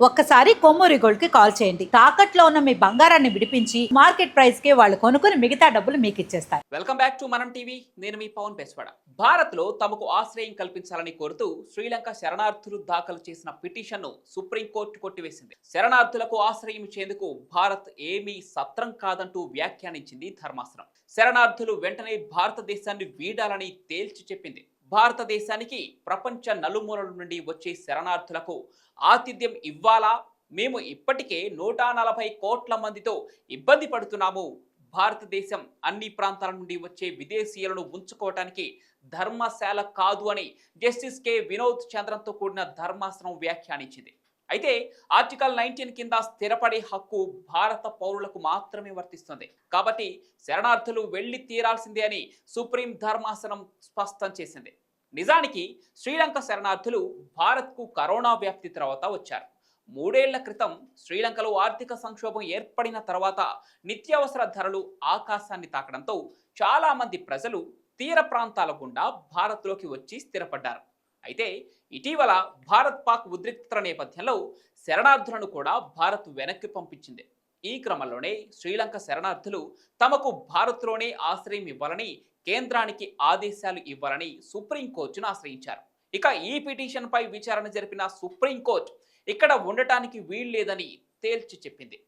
ఒక్కసారి కొమ్మూరి గోల్డ్కి కాల్ చేయండి. తాకట్లో ఉన్న మీ బంగారాన్ని విడిపించి మార్కెట్ ప్రైస్కి వాళ్ళు కొనుక్కుని మిగతా డబ్బులు మీకు ఇచ్చేస్తారు. Welcome back to Manam TV. నేను మీ పవన్ బెస్వాడ. భారత్లో తమకు ఆశ్రయం కల్పించాలని కోరుతూ శ్రీలంక శరణార్థులు దాఖలు చేసిన పిటిషన్ను సుప్రీంకోర్టు కొట్టివేసింది. శరణార్థులకు ఆశ్రయం ఇచ్చేందుకు భారత్ ఏమీ సత్రం కాదంటూ వ్యాఖ్యానించింది ధర్మాసనం. శరణార్థులు వెంటనే భారతదేశాన్ని వీడాలని తేల్చి చెప్పింది. భారతదేశానికి ప్రపంచ నలుమూలల నుండి వచ్చే శరణార్థులకు ఆతిథ్యం ఇవ్వాలా? మేము ఇప్పటికే నూట నలభై కోట్ల మందితో ఇబ్బంది పడుతున్నాము. భారతదేశం అన్ని ప్రాంతాల నుండి వచ్చే విదేశీయులను ఉంచుకోవటానికి ధర్మశాల కాదు అని జస్టిస్ కె. వినోద్ చంద్రంతో కూడిన ధర్మాసనం వ్యాఖ్యానించింది. అయితే ఆర్టికల్ నైన్టీన్ కింద స్థిరపడే హక్కు భారత పౌరులకు మాత్రమే వర్తిస్తుంది. కాబట్టి శరణార్థులు వెళ్ళి తీరాల్సిందే అని సుప్రీం ధర్మాసనం స్పష్టం చేసింది. నిజానికి శ్రీలంక శరణార్థులు భారత్కు కరోనా వ్యాప్తి తర్వాత వచ్చారు. మూడేళ్ళ క్రితం శ్రీలంకలో ఆర్థిక సంక్షోభం ఏర్పడిన తర్వాత నిత్యావసర ధరలు ఆకాశాన్ని తాకడంతో చాలా మంది ప్రజలు తీర ప్రాంతాల గుండా భారత్లోకి వచ్చి స్థిరపడ్డారు. అయితే ఇటీవల భారత్ పాక్ ఉద్రిక్త నేపథ్యంలో శరణార్థులను కూడా భారత్ వెనక్కి పంపించింది. ఈ క్రమంలోనే శ్రీలంక శరణార్థులు తమకు భారత్లోనే ఆశ్రయం ఇవ్వాలని కేంద్రానికి ఆదేశాలు ఇవ్వాలని సుప్రీంకోర్టును ఆశ్రయించారు. ఇక ఈ పిటిషన్పై విచారణ జరిపిన సుప్రీంకోర్టు ఇక్కడ ఉండటానికి వీల్లేదని తేల్చి చెప్పింది.